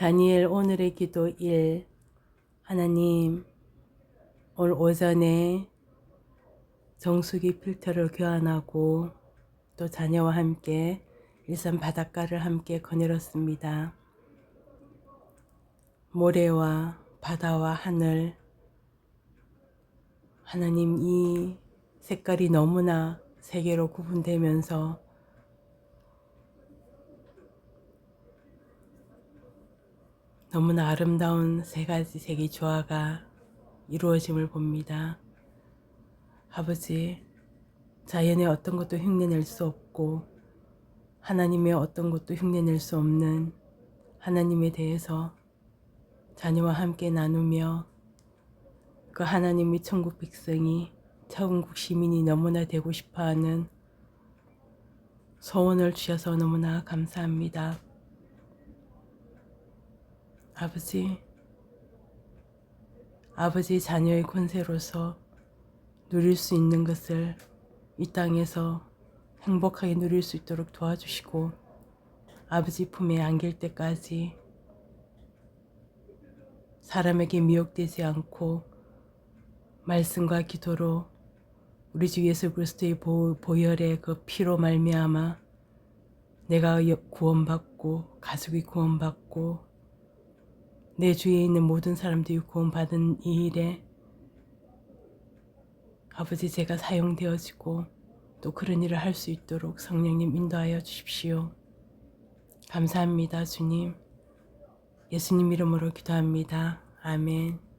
다니엘 오늘의 기도 1 하나님 오늘 오전에 정수기 필터를 교환하고 또 자녀와 함께 일산 바닷가를 함께 거닐었습니다. 모래와 바다와 하늘 하나님 이 색깔이 너무나 세 개로 구분되면서 너무나 아름다운 세 가지 색의 조화가 이루어짐을 봅니다. 아버지, 자연의 어떤 것도 흉내낼 수 없고 하나님의 어떤 것도 흉내낼 수 없는 하나님에 대해서 자녀와 함께 나누며 그 하나님의 천국 백성이 천국 시민이 너무나 되고 싶어하는 소원을 주셔서 너무나 감사합니다. 아버지, 아버지 자녀의 권세로서 누릴 수 있는 것을 이 땅에서 행복하게 누릴 수 있도록 도와주시고 아버지 품에 안길 때까지 사람에게 미혹되지 않고 말씀과 기도로 우리 주 예수 그리스도의 보, 보혈의 그 피로 말미암아 내가 구원받고 가족이 구원받고 내 주위에 있는 모든 사람들이 구원받은 이 일에 아버지 제가 사용되어지고 또 그런 일을 할 수 있도록 성령님 인도하여 주십시오. 감사합니다, 주님. 예수님 이름으로 기도합니다. 아멘.